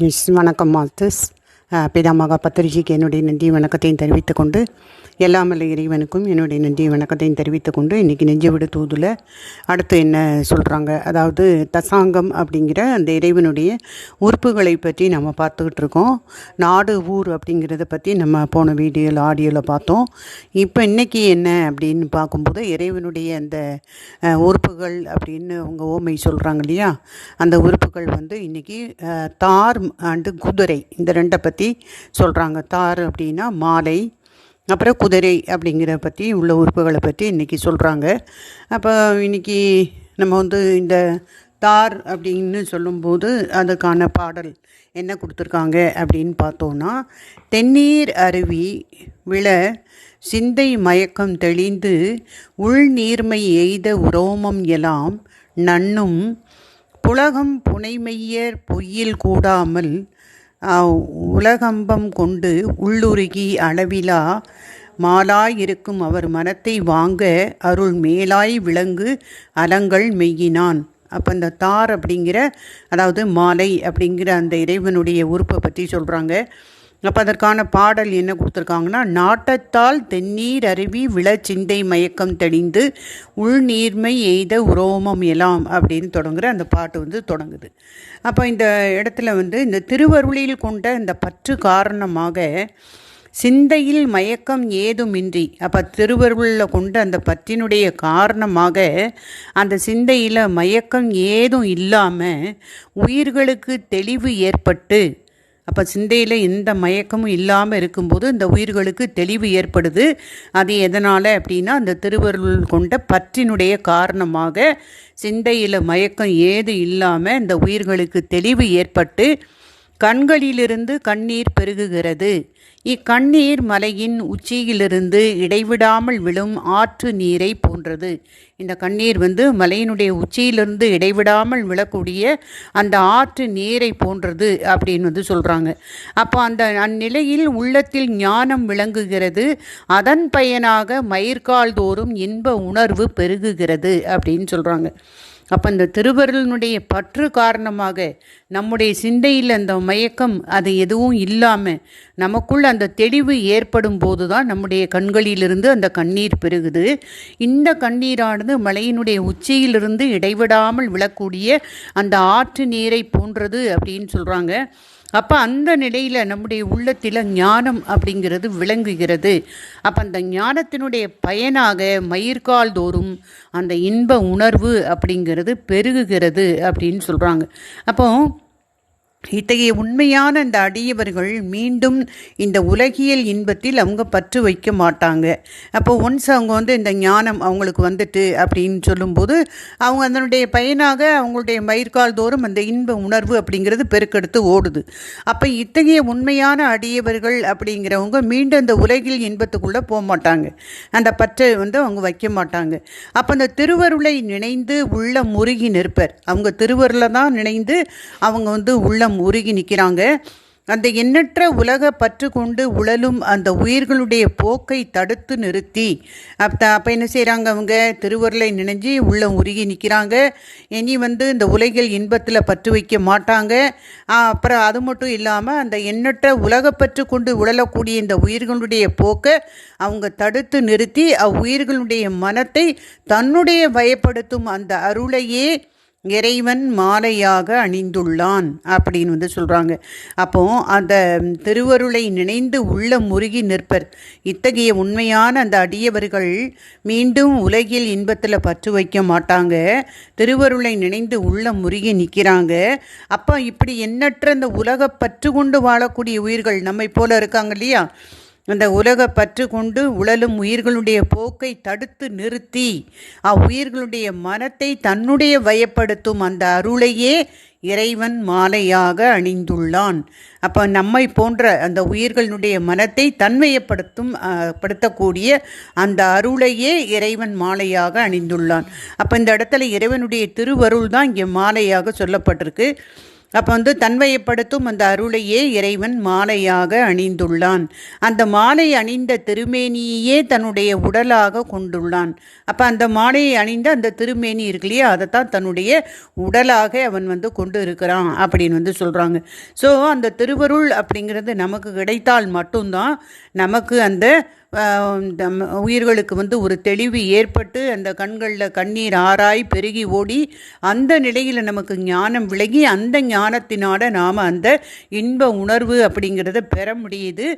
Müslüman Akamaltız. Pitamaha பத்திரிஜிக்கு என்னுடைய நன்றி வணக்கத்தையும் தெரிவித்து கொண்டு எல்லாமல்ல இறைவனுக்கும் என்னுடைய நன்றி வணக்கத்தையும் தெரிவித்து கொண்டு இன்றைக்கி நெஞ்சு விடு தூதுல அடுத்து என்ன சொல்கிறாங்க அதாவது தசாங்கம் அப்படிங்கிற அந்த இறைவனுடைய உறுப்புகளை பற்றி நம்ம பார்த்துக்கிட்டு இருக்கோம். நாடு ஊர் அப்படிங்கிறத பற்றி நம்ம போன வீடியோவில் ஆடியோவில் பார்த்தோம். இப்போ இன்றைக்கி என்ன அப்படின்னு பார்க்கும்போது இறைவனுடைய அந்த உறுப்புகள் அப்படின்னு அவங்க ஓமை சொல்கிறாங்க இல்லையா? அந்த உறுப்புகள் வந்து இன்றைக்கி தார் அண்டு குதிரை இந்த ரெண்டை பற்றி சொல்கிறாங்க தார் அப்படின்னா மாலை அப்புறம் குதிரை அப்படிங்கிற பற்றி உள்ள உறுப்புகளை பற்றி இன்றைக்கி சொல்கிறாங்க அப்போ இன்றைக்கி நம்ம வந்து இந்த தார் அப்படின்னு சொல்லும்போது அதுக்கான பாடல் என்ன கொடுத்துருக்காங்க அப்படின்னு பார்த்தோன்னா தென்னீர் அருவி விழ சிந்தை மயக்கம் தெளிந்து உள்நீர்மை எய்த உரோமம் எல்லாம் நன்னும் புலகம் புனைமையர் பொய்யில் கூடாமல் உலகம்பம் கொண்டு உள்ளுருகி அளவிலா மாலாயிருக்கும் அவர் மனத்தை வாங்க அருள் மேலாய் விளங்கு அலங்கள் மெய்யினான். அப்போ அந்த தார் அப்படிங்கிற அதாவது மாலை அப்படிங்கிற அந்த இறைவனுடைய உறுப்பை பற்றி சொல்கிறாங்க அப்போ அதற்கான பாடல் என்ன கொடுத்துருக்காங்கன்னா நாட்டத்தால் தென்னீர் அருவி விளச்சிந்தை மயக்கம் தெளிந்து உள்நீர்மை எய்த உரோமம் எலாம் அப்படின்னு தொடங்குற அந்த பாட்டு வந்து தொடங்குது. அப்போ இந்த இடத்துல வந்து இந்த திருவருளில் கொண்ட இந்த பற்று காரணமாக சிந்தையில் மயக்கம் ஏதுமின்றி அப்போ திருவருளில் கொண்ட அந்த பற்றினுடைய காரணமாக அந்த சிந்தையில் மயக்கம் ஏதும் இல்லாமல் உயிர்களுக்கு தெளிவு ஏற்பட்டு அப்போ சிந்தையில் எந்த மயக்கமும் இல்லாமல் இருக்கும்போது இந்த உயிர்களுக்கு தெளிவு ஏற்படுது. அது எதனால் அப்படின்னா அந்த திருவருள் கொண்ட பற்றினுடைய காரணமாக சிந்தையில் மயக்கம் ஏது இல்லாமல் இந்த உயிர்களுக்கு தெளிவு ஏற்பட்டு கண்களிலிருந்து கண்ணீர் பெருகுகிறது. இக்கண்ணீர் மலையின் உச்சியிலிருந்து இடைவிடாமல் விழும் ஆற்று நீரை போன்றது. இந்த கண்ணீர் வந்து மலையினுடைய உச்சியிலிருந்து இடைவிடாமல் விழக்கூடிய அந்த ஆற்று நீரை போன்றது அப்படின்னு வந்து சொல்கிறாங்க அப்போ அந்த அந்நிலையில் உள்ளத்தில் ஞானம் விளங்குகிறது. அதன் பயனாக மயிர்கால் தோறும் இன்ப உணர்வு பெருகுகிறது அப்படின்னு சொல்கிறாங்க அப்போ இந்த திருவருளினுடைய பற்று காரணமாக நம்முடைய சிந்தையில் அந்த மயக்கம் அது எதுவும் இல்லாமல் நமக்குள் அந்த தெளிவு ஏற்படும் போது தான் நம்முடைய கண்களிலிருந்து அந்த கண்ணீர் பெருகுது. இந்த கண்ணீரானது மலையினுடைய உச்சியிலிருந்து இடைவிடாமல் விழக்கூடிய அந்த ஆற்று நீரை போன்றது அப்படின்னு சொல்கிறாங்க அப்போ அந்த நிலையில் நம்முடைய உள்ளத்தில் ஞானம் அப்படிங்கிறது விளங்குகிறது. அப்போ அந்த ஞானத்தினுடைய பயனாக மயிர்கால் தோறும் அந்த இன்ப உணர்வு அப்படிங்கிறது பெருகுகிறது அப்படின்னு சொல்கிறாங்க அப்போ இத்தகைய உண்மையான இந்த அடியவர்கள் மீண்டும் இந்த உலகியல் இன்பத்தில் அவங்க பற்று வைக்க மாட்டாங்க. அப்போ ஒன்ஸ் அவங்க வந்து இந்த ஞானம் அவங்களுக்கு வந்துட்டு அப்படின்னு சொல்லும்போது அவங்க அதனுடைய பயனாக அவங்களுடைய மயிர்கால் தோறும் அந்த இன்ப உணர்வு அப்படிங்கிறது பெருக்கெடுத்து ஓடுது. அப்போ இத்தகைய உண்மையான அடியவர்கள் அப்படிங்கிறவங்க மீண்டும் அந்த உலகில் இன்பத்துக்குள்ளே போக மாட்டாங்க. அந்த பற்றை வந்து அவங்க வைக்க மாட்டாங்க. அப்போ அந்த திருவருளை நினைந்து உள்ள முருகி நிற்பர். அவங்க திருவருளை தான் நினைந்து அவங்க வந்து உள்ள உள்ளம் உருகி நிற்கிறாங்க. அந்த எண்ணற்ற உலக பற்று கொண்டு உழலும் அந்த உயிர்களுடைய போக்கை தடுத்து நிறுத்தி. அப்போ அப்போ என்ன செய்கிறாங்க அவங்க? திருவருளை நினைஞ்சு உள்ள உருகி நிற்கிறாங்க. இனி வந்து இந்த உலகில் இன்பத்தில் பற்று வைக்க மாட்டாங்க. அப்புறம் அது மட்டும் இல்லாமல் அந்த எண்ணற்ற உலகப்பற்று கொண்டு உழலக்கூடிய இந்த உயிர்களுடைய போக்கை அவங்க தடுத்து நிறுத்தி அவ்வுயிர்களுடைய மனத்தை தன்னுடைய பயப்படுத்தும் அந்த அருளையே இறைவன் மாலையாக அணிந்துள்ளான் அப்படின்னு வந்து சொல்கிறாங்க அப்போ அந்த திருவருளை நினைந்து உள்ள முருகி நிற்பர். இத்தகைய உண்மையான அந்த அடியவர்கள் மீண்டும் உலகில் இன்பத்தில் பற்று வைக்க மாட்டாங்க. திருவருளை நினைந்து உள்ள முருகி நிற்கிறாங்க அப்போ இப்படி எண்ணற்ற அந்த உலக பற்று கொண்டு வாழக்கூடிய உயிர்கள் நம்மை போல இருக்காங்க இல்லையா? அந்த உலக பற்று கொண்டு உழலும் உயிர்களுடைய போக்கை தடுத்து நிறுத்தி அவ்வுயிர்களுடைய மனத்தை தன்னுடைய வயப்படுத்தும் அந்த அருளையே இறைவன் மாலையாக அணிந்துள்ளான். அப்போ நம்மை போன்ற அந்த உயிர்களுடைய மனத்தை தன்மையப்படுத்தும் படுத்தக்கூடிய அந்த அருளையே இறைவன் மாலையாக அணிந்துள்ளான். அப்போ இந்த இடத்துல இறைவனுடைய திருவருள் தான் இங்கே மாலையாக சொல்லப்பட்டிருக்கு. அப்போ வந்து தன்மையப்படுத்தும் அந்த அருளையே இறைவன் மாலையாக அணிந்துள்ளான். அந்த மாலை அணிந்த திருமேனியையே தன்னுடைய உடலாக கொண்டுள்ளான். அப்போ அந்த மாலையை அணிந்த அந்த திருமேனி இருக்கு இல்லையா அதைத்தான் தன்னுடைய உடலாக அவன் வந்து கொண்டு இருக்கிறான் அப்படின்னு வந்து சொல்கிறாங்க ஸோ அந்த திருவருள் அப்படிங்கிறது நமக்கு கிடைத்தால் மட்டும்தான் நமக்கு அந்த உயிர்களுக்கு வந்து ஒரு தெளிவு ஏற்பட்டு அந்த கண்களில் கண்ணீர் ஆராய் பெருகி ஓடி அந்த நிலையில் நமக்கு ஞானம் விலகி அந்த ஞானத்தினால நாம் அந்த இன்ப உணர்வு அப்படிங்கிறத பெற முடியுது.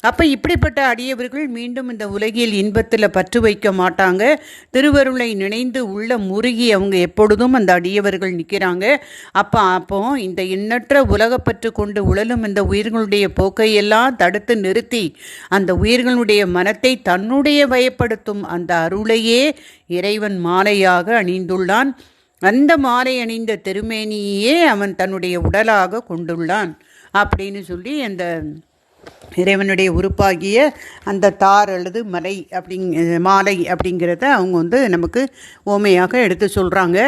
அப்போ இப்படிப்பட்ட அடியவர்கள் மீண்டும் இந்த உலகில் இன்பத்தில் பற்று வைக்க மாட்டாங்க. திருவருளை நினைந்து உள்ள முருகி அவங்க எப்பொழுதும் அந்த அடியவர்கள் நிற்கிறாங்க அப்போ அப்போ இந்த எண்ணற்ற உலகப்பற்று கொண்டு உழலும் இந்த உயிர்களுடைய போக்கையெல்லாம் தடுத்து நிறுத்தி அந்த உயிர்களுடைய மனத்தை தன்னுடைய வயப்படுத்தும் அந்த அருளையே இறைவன் மாலையாக அணிந்துள்ளான். அந்த மாலை அணிந்த திருமேனியே அவன் தன்னுடைய உடலாக கொண்டுள்ளான். அப்படின்னு சொல்லி அந்த இறைவனுடைய உறுப்பாகிய அந்த தார் அல்லது மலை அப்படிங் மாலை அப்படிங்கிறத அவங்க வந்து நமக்கு ஓமையாக எடுத்து சொல்கிறாங்க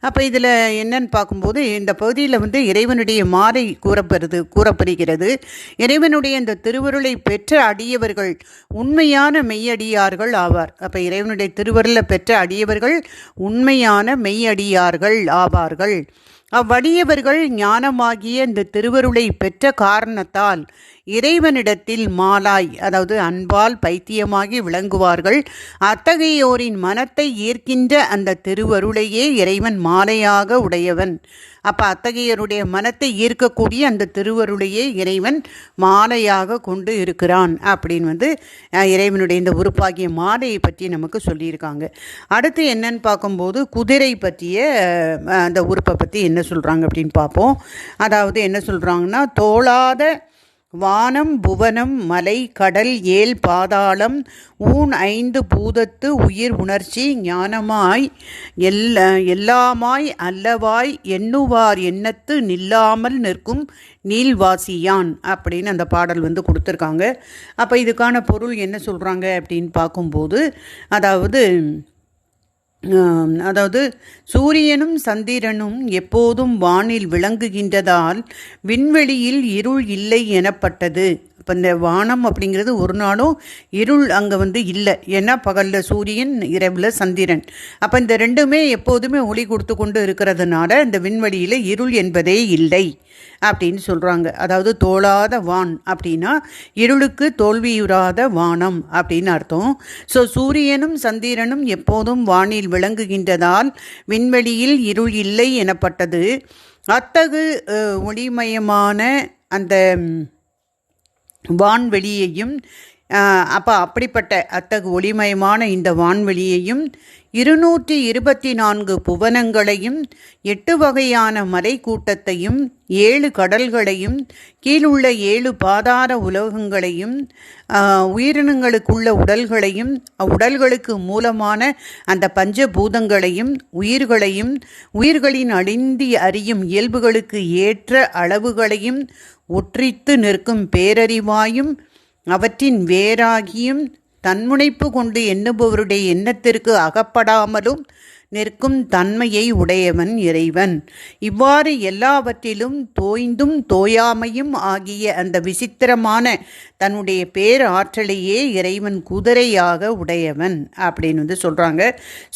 அப்போ இதில் என்னன்னு பார்க்கும்போது இந்த பகுதியில் வந்து இறைவனுடைய மாலை கூறப்படுது கூறப்படுகிறது. இறைவனுடைய இந்த திருவருளை பெற்ற அடியவர்கள் உண்மையான மெய்யடியார்கள் ஆவார். அப்போ இறைவனுடைய திருவருளை பெற்ற அடியவர்கள் உண்மையான மெய்யடியார்கள் ஆவார்கள். அவ்வடியவர்கள் ஞானமாகிய இந்த திருவருளை பெற்ற காரணத்தால் இறைவனிடத்தில் மாலாய் அதாவது அன்பால் பைத்தியமாகி விளங்குவார்கள். அத்தகையோரின் மனத்தை ஈர்க்கின்ற அந்த திருவருளையே இறைவன் மாலையாக உடையவன். அப்போ அத்தகையருடைய மனத்தை ஈர்க்கக்கூடிய அந்த திருவருளையே இறைவன் மாலையாக கொண்டு இருக்கிறான் அப்படின்னு வந்து இறைவனுடைய இந்த உறுப்பாகிய மாலையை பற்றி நமக்கு சொல்லியிருக்காங்க. அடுத்து என்னன்னு பார்க்கும்போது குதிரை பற்றிய அந்த உறுப்பை பற்றி என்ன சொல்கிறாங்க அப்படின்னு பார்ப்போம். அதாவது என்ன சொல்கிறாங்கன்னா தோளாத வானம் புவனம் மலை கடல் ஏல் பாதாளம் ஊன் ஐந்து பூதத்து உயிர் உணர்ச்சி ஞானமாய் எல்ல எல்லாமாய் அல்லவாய் எண்ணுவார் எண்ணத்து நில்லாமல் நிற்கும் நீல்வாசியான் அப்படின்னு அந்த பாடல் வந்து கொடுத்துருக்காங்க. அப்போ இதுக்கான பொருள் என்ன சொல்கிறாங்க அப்படின்னு பார்க்கும்போது அதாவது அதாவது சூரியனும் சந்திரனும் எப்போதும் வானில் விளங்குகின்றதால் விண்வெளியில் இருள் இல்லை எனப்பட்டது. இப்போ இந்த வானம் அப்படிங்கிறது ஒரு நாளும் இருள் அங்கே வந்து இல்லை. ஏன்னா பகலில் சூரியன் இரவில் சந்திரன். அப்போ இந்த ரெண்டுமே எப்போதுமே ஒளி கொடுத்து கொண்டு இருக்கிறதுனால இந்த விண்வெளியில் இருள் என்பதே இல்லை அப்படின்னு சொல்கிறாங்க அதாவது தோளாத வான் அப்படின்னா இருளுக்கு தோல்வியுறாத வானம் அப்படின்னு அர்த்தம். ஸோ சூரியனும் சந்திரனும் எப்போதும் வானில் விளங்குகின்றதால் விண்வெளியில் இருள் இல்லை எனப்பட்டது. அத்தகு ஒளிமயமான அந்த வான்வெளியையும் அப்போ அப்படிப்பட்ட அத்தகு ஒளிமயமான இந்த வான்வெளியையும் இருநூற்றி இருபத்தி நான்கு புவனங்களையும் எட்டு வகையான மலை கூட்டத்தையும் ஏழு கடல்களையும் கீழுள்ள ஏழு பாதார உலோகங்களையும் உயிரினங்களுக்குள்ள உடல்களையும் உடல்களுக்கு மூலமான அந்த பஞ்சபூதங்களையும் உயிர்களையும் உயிர்களின் அழிந்தி அறியும் இயல்புகளுக்கு ஏற்ற அளவுகளையும் ஒற்றித்து நிற்கும் பேரறிவாயும் அவற்றின் வேராகியும் தன்முனைப்பு கொண்டு எண்ணுபவருடைய எண்ணத்திற்கு அகப்படாமலும் நிற்கும் தன்மையை உடையவன் இறைவன். இவ்வாறு எல்லாவற்றிலும் தோய்ந்தும் தோயாமையும் ஆகிய அந்த விசித்திரமான தன்னுடைய பேர் ஆற்றலையே இறைவன் குதிரையாக உடையவன் அப்படின்னு வந்து சொல்கிறாங்க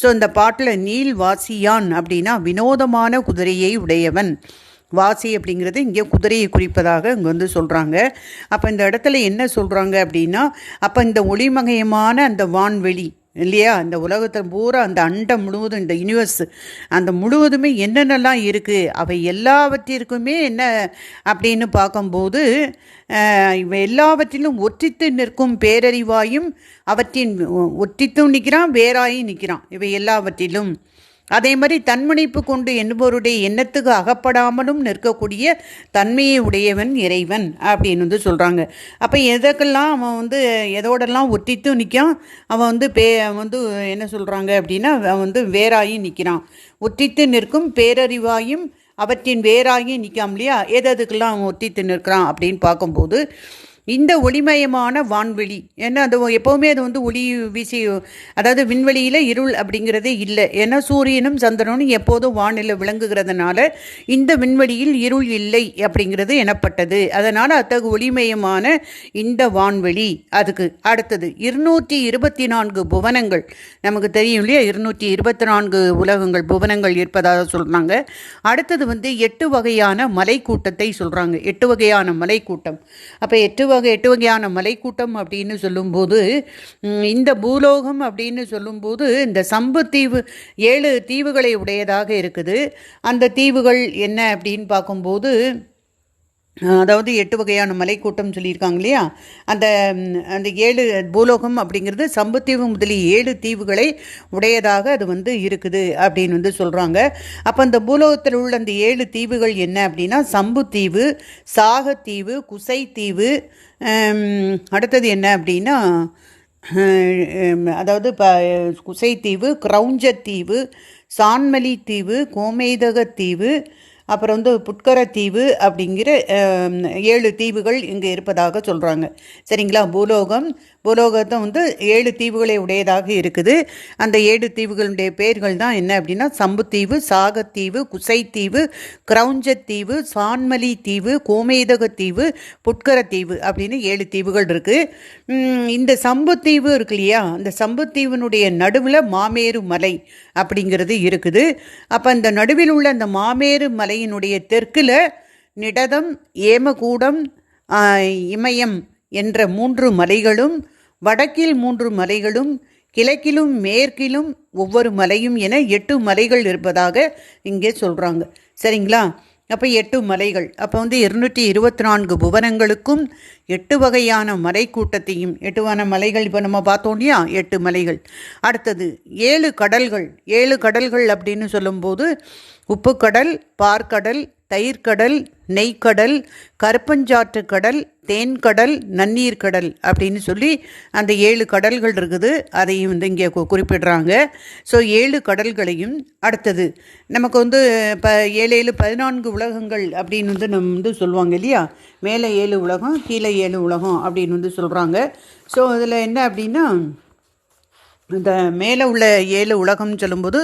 ஸோ இந்த பாட்டில் நீல் வாசியான் அப்படின்னா வினோதமான குதிரையை உடையவன். வாசி அப்படிங்கிறது இங்கே குதிரையை குறிப்பதாக இங்கே வந்து சொல்கிறாங்க அப்போ இந்த இடத்துல என்ன சொல்கிறாங்க அப்படின்னா அப்போ இந்த ஒளிமகயமான அந்த வான்வெளி இல்லையா? அந்த உலகத்தை பூரா அந்த அண்டம் முழுவதும் இந்த யூனிவர்ஸ் அந்த முழுவதுமே என்னென்னலாம் இருக்குது அவை எல்லாவற்றிற்குமே என்ன அப்படின்னு பார்க்கும்போது இவை எல்லாவற்றிலும் ஒற்றித்து நிற்கும் பேரறிவாயும் அவற்றின் ஒற்றித்தும் நிற்கிறான் வேறாயும் நிற்கிறான். இவை எல்லாவற்றிலும். அதே மாதிரி தன்முனைப்பு கொண்டு என்பவருடைய எண்ணத்துக்கு அகப்படாமலும் நிற்கக்கூடிய தன்மையை உடையவன் இறைவன் அப்படின்னு வந்து சொல்கிறாங்க அப்போ எதற்கெல்லாம் அவன் வந்து எதோடெல்லாம் ஒட்டித்து நிற்கான் அவன் வந்து பே வந்து என்ன சொல்கிறாங்க அப்படின்னா அவன் வந்து வேறாகி நிற்கிறான். ஒட்டித்து நிற்கும் பேரறிவாயும் அவற்றின் வேறாகி நிற்காம இல்லையா எது எதுக்கெல்லாம் அவன் ஒட்டித்து நிற்கிறான் அப்படின்னு பார்க்கும்போது இந்த ஒளிமயமான வான்வெளி. ஏன்னா அது எப்போவுமே அது வந்து ஒளி வீசி அதாவது விண்வெளியில் இருள் அப்படிங்கிறதே இல்லை. ஏன்னா சூரியனும் சந்திரனும் எப்போதும் வானில் விளங்குகிறதுனால இந்த விண்வெளியில் இருள் இல்லை அப்படிங்கிறது எனப்பட்டது. அதனால் அத்தகு ஒளிமயமான இந்த வான்வெளி அதுக்கு அடுத்தது. இருநூற்றி இருபத்தி நான்கு புவனங்கள். நமக்கு தெரியும் இல்லையா? இருநூற்றி இருபத்தி நான்கு உலகங்கள் புவனங்கள் இருப்பதாக சொல்கிறாங்க அடுத்தது வந்து எட்டு வகையான மலைக்கூட்டத்தை சொல்கிறாங்க எட்டு வகையான மலைக்கூட்டம். அப்போ எட்டு வகை எட்டு வகையான மலைக்கூட்டம் அப்படின்னு சொல்லும்போது இந்த பூலோகம் அப்படின்னு சொல்லும்போது இந்த சம்பு தீவு ஏழு தீவுகளை உடையதாக இருக்குது. அந்த தீவுகள் என்ன அப்படின்னு பார்க்கும்போது அதாவது எட்டு வகையான மலைக்கூட்டம் சொல்லியிருக்காங்க இல்லையா? அந்த அந்த ஏழு பூலோகம் அப்படிங்கிறது சம்புத்தீவு முதலிய ஏழு தீவுகளை உடையதாக அது வந்து இருக்குது அப்படின்னு வந்து சொல்கிறாங்க அப்போ அந்த பூலோகத்தில் உள்ள அந்த ஏழு தீவுகள் என்ன அப்படின்னா சம்புத்தீவு சாகத்தீவு குசைத்தீவு அடுத்தது என்ன அப்படின்னா அதாவது ப குசைத்தீவு கிரௌஞ்சத்தீவு சான்மலி தீவு கோமேதகத்தீவு அப்புறம் வந்து புட்கரத்தீவு அப்படிங்கிற ஏழு தீவுகள் இங்கே இருப்பதாக சொல்கிறாங்க சரிங்களா? பூலோகம். பூலோகத்தை வந்து ஏழு தீவுகளை உடையதாக இருக்குது. அந்த ஏழு தீவுகளுடைய பேர்கள் தான் என்ன அப்படின்னா சம்புத்தீவு சாகத்தீவு குசைத்தீவு கிரௌஞ்சத்தீவு சான்மலி தீவு கோமேதகத்தீவு புட்கரத்தீவு அப்படின்னு ஏழு தீவுகள் இருக்குது இந்த சம்புத்தீவு இருக்கு இல்லையா? அந்த சம்புத்தீவினுடைய நடுவில் மாமேரு மலை அப்படிங்கிறது இருக்குது. அப்போ அந்த நடுவில் உள்ள அந்த மாமேரு மலை மலையினுடைய தெற்கில் நிடதம் ஏமகூடம் இமயம் என்ற மூன்று மலைகளும் வடக்கில் மூன்று மலைகளும் கிழக்கிலும் மேற்கிலும் ஒவ்வொரு மலையும் என எட்டு மலைகள் இருப்பதாக இங்கே சொல்கிறாங்க சரிங்களா? அப்போ எட்டு மலைகள். அப்போ வந்து இருநூற்றி இருபத்தி நான்கு புவனங்களுக்கும் எட்டு வகையான மலை கூட்டத்தையும் எட்டுவான மலைகள் இப்போ நம்ம பார்த்தோம் இல்லையா? எட்டு மலைகள். அடுத்தது ஏழு கடல்கள். ஏழு கடல்கள் அப்படின்னு சொல்லும்போது உப்புக்கடல் பார்க்கடல் தயிர்கடல் நெய்க்கடல் கருப்பஞ்சாற்று கடல் தேன்கடல் நன்னீர் கடல் அப்படின்னு சொல்லி அந்த ஏழு கடல்கள் இருக்குது. அதையும் வந்து இங்கே குறிப்பிடுறாங்க. ஸோ ஏழு கடல்களையும் அடுத்தது. நமக்கு வந்து இப்போ ஏழு ஏழு பதினான்கு உலகங்கள் அப்படின்னு வந்து நம்ம வந்து சொல்லுவாங்க இல்லையா? மேலே ஏழு உலகம் கீழே ஏழு உலகம் அப்படின்னு வந்து சொல்கிறாங்க ஸோ அதில் என்ன அப்படின்னா இந்த மேலே உள்ள ஏழு உலகம்னு சொல்லும்போது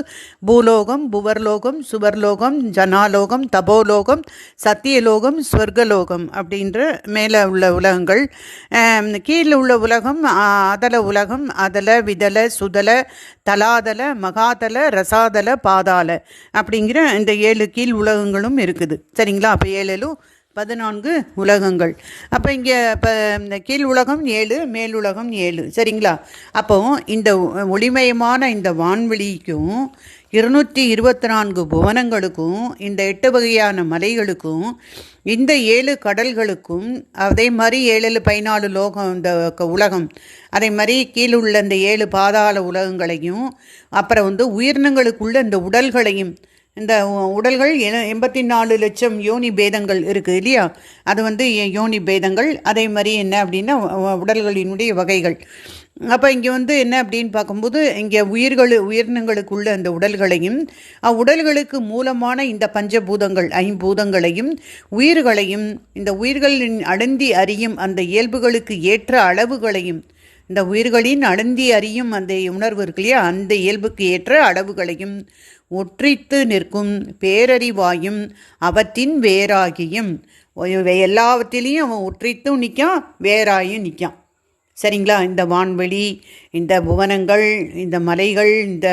பூலோகம் புவர்லோகம் சுவர்லோகம் ஜனாலோகம் தபோலோகம் சத்தியலோகம் ஸ்வர்கலோகம் அப்படின்ற மேலே உள்ள உலகங்கள். கீழே உள்ள உலகம் அதல உலகம் அதல விதல சுதல தலாதல மகாதல ரசாதல பாதாள அப்படிங்கிற இந்த ஏழு கீழ் உலகங்களும் இருக்குது. சரிங்களா? அப்போ ஏழேலும் பதினான்கு உலகங்கள். அப்போ இங்கே இப்போ இந்த கீழ் உலகம் ஏழு மேல் உலகம் ஏழு. சரிங்களா? அப்போ இந்த ஒளிமயமான இந்த வான்வெளிக்கும் இருநூற்றி இருபத்தி நான்கு புவனங்களுக்கும் இந்த எட்டு வகையான மலைகளுக்கும் இந்த ஏழு கடல்களுக்கும் அதே மாதிரி ஏழு பதினாலு லோகம் இந்த க- உலகம் அதே மாதிரி கீழே உள்ள இந்த ஏழு பாதாள உலகங்களையும் அப்புறம் வந்து உயிரினங்களுக்குள்ள இந்த உடல்களையும் இந்த உடல்கள் எண்பத்தி நாலு லட்சம் யோனி பேதங்கள் இருக்குது இல்லையா? அது வந்து யோனி பேதங்கள். அதே மாதிரி என்ன அப்படின்னா உடல்களினுடைய வகைகள். அப்போ இங்கே வந்து என்ன அப்படின்னு பார்க்கும்போது இங்கே உயிர்கள் உயிரினங்களுக்குள்ள அந்த உடல்களையும் அவ்வுடல்களுக்கு மூலமான இந்த பஞ்சபூதங்கள் ஐம்பூதங்களையும் உயிர்களையும் இந்த உயிர்களின் அடந்தி அறியும் அந்த இயல்புகளுக்கு ஏற்ற அளவுகளையும் இந்த உயிர்களின் அடந்தி அறியும் அந்த உணர்வு இருக்கு இல்லையா? அந்த இயல்புக்கு ஏற்ற அளவுகளையும் ஒற்றித்து நிற்கும் பேரறிவாயும் அவற்றின் வேறாகியும். எல்லாவற்றிலையும் அவன் உற்றித்தும் நிற்கான் வேறாயும் நிற்கான். சரிங்களா? இந்த வான்வெளி இந்த புவனங்கள் இந்த மலைகள் இந்த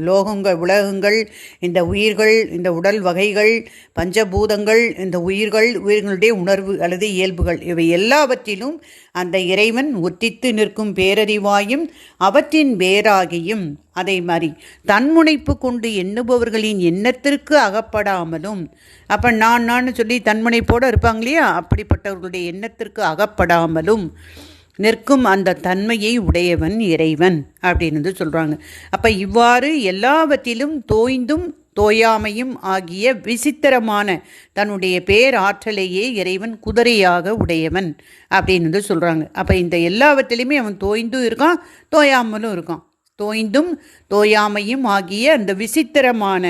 லோகங்கள் உலகங்கள் இந்த உயிர்கள் இந்த உடல் வகைகள் பஞ்சபூதங்கள் இந்த உயிர்கள் உயிர்களுடைய உணர்வு அல்லது இயல்புகள் இவை எல்லாவற்றிலும் அந்த இறைவன் ஒத்தித்து நிற்கும் பேரறிவாயும் அவற்றின் வேறாகியும் அதே மாதிரி தன்முனைப்பு கொண்டு எண்ணுபவர்களின் எண்ணத்திற்கு அகப்படாமலும் அப்போ நான் நான் சொல்லி தன்முனைப்போடு இருப்பாங்க இல்லையா? அப்படிப்பட்டவர்களுடைய எண்ணத்திற்கு அகப்படாமலும் நிற்கும் அந்த தன்மையை உடையவன் இறைவன் அப்படின்னு வந்து சொல்கிறாங்க அப்போ இவ்வாறு எல்லாவற்றிலும் தோய்ந்தும் தோயாமையும் ஆகிய விசித்திரமான தன்னுடைய பேராற்றலையே இறைவன் குதிரையாக உடையவன் அப்படின்னு வந்து சொல்கிறாங்க அப்போ இந்த எல்லாவற்றிலையுமே அவன் தோய்ந்தும் இருக்கான் தோயாமலும் இருக்கான். தோய்ந்தும் தோயாமையும் ஆகிய அந்த விசித்திரமான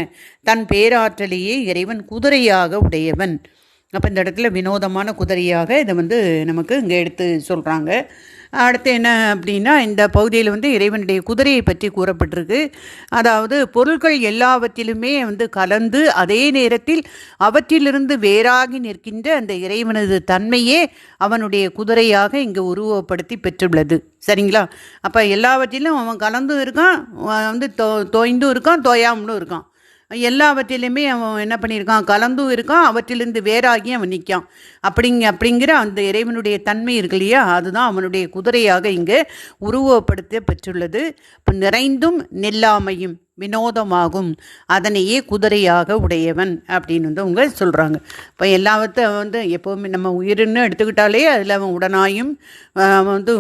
தன் பேராற்றலையே இறைவன் குதிரையாக உடையவன் அப்போ இந்த இடத்துல வினோதமான குதிரையாக இதை வந்து நமக்கு இங்கே எடுத்து சொல்கிறாங்க அடுத்து என்ன அப்படின்னா இந்த பகுதியில் வந்து இறைவனுடைய குதிரையை பற்றி கூறப்பட்டிருக்கு. அதாவது பொருட்கள் எல்லாவற்றிலுமே வந்து கலந்து அதே நேரத்தில் அவற்றிலிருந்து வேறாகி நிற்கின்ற அந்த இறைவனது தன்மையே அவனுடைய குதிரையாக இங்கே உருவப்படுத்தி பெற்றுள்ளது. சரிங்களா? அப்போ எல்லாவற்றிலும் அவன் கலந்தும் இருக்கான் வந்து தோ தோய்ந்தும் இருக்கான் தோயாமலும் இருக்கான். எல்லாவற்றிலுமே அவன் என்ன பண்ணியிருக்கான்? கலந்தும் இருக்கான் அவற்றிலிருந்து வேறாகி அவன் நிற்கான். அப்படிங்க அப்படிங்கிற அந்த இறைவனுடைய தன்மை இருக்கு இல்லையா? அதுதான் அவனுடைய குதிரையாக இங்கே உருவப்படுத்த பெற்றுள்ளது. இப்போ நிறைந்தும் நெல்லாமையும் வினோதமாகும். அதனையே குதிரையாக உடையவன் அப்படின்னு வந்து அவங்க சொல்கிறாங்க இப்போ எல்லாவற்ற வந்து எப்போவுமே நம்ம உயிர்னு எடுத்துக்கிட்டாலே அதில் அவன் உடனாயும் அவன் வந்து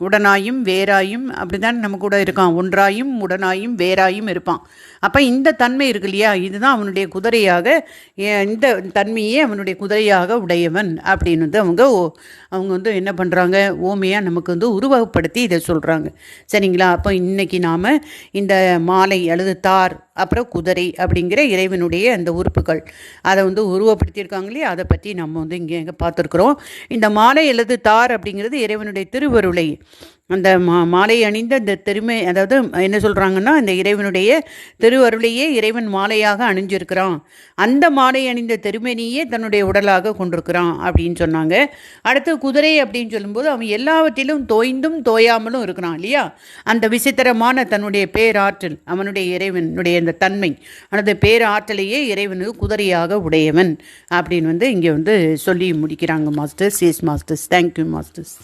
உடனாயும் வேறாயும் அப்படி தான் நம்ம கூட இருக்கான். ஒன்றாயும் உடனாயும் வேறாயும் இருப்பான். அப்போ இந்த தன்மை இருக்கு இல்லையா? இதுதான் அவனுடைய குதிரையாக இந்த தன்மையே அவனுடைய குதிரையாக உடையவன் அப்படின்னு வந்து அவங்க அவங்க வந்து என்ன பண்ணுறாங்க ஓமையாக நமக்கு வந்து உருவகப்படுத்தி இதை சொல்கிறாங்க சரிங்களா? அப்போ இன்றைக்கி நாம் இந்த மாலை அல்லது தார் அப்புறம் குதிரை அப்படிங்கிற இறைவனுடைய அந்த உறுப்புகள். அதை வந்து உருவப்படுத்தியிருக்காங்க இல்லையா? அதை பற்றி நம்ம வந்து இங்கே எங்கே பார்த்துருக்குறோம். இந்த மாலை அல்லது தார் அப்படிங்கிறது இறைவனுடைய திருவருளை. அந்த மா மாலை அணிந்த இந்த திருமை அதாவது என்ன சொல்கிறாங்கன்னா இந்த இறைவனுடைய திருவருளையே இறைவன் மாலையாக அணிஞ்சிருக்கிறான். அந்த மாலை அணிந்த திருமணியே தன்னுடைய உடலாக கொண்டிருக்கிறான் அப்படின்னு சொன்னாங்க. அடுத்து குதிரை அப்படின்னு சொல்லும்போது அவன் எல்லாவற்றிலும் தோய்ந்தும் தோயாமலும் இருக்கிறான் இல்லையா? அந்த விசித்திரமான தன்னுடைய பேராற்றல் அவனுடைய இறைவனுடைய அந்த தன்மை அந்த பேராற்றலையே இறைவனுக்கு குதிரையாக உடையவன் அப்படின்னு வந்து இங்கே வந்து சொல்லி முடிக்கிறாங்க masters S masters. Thank you masters.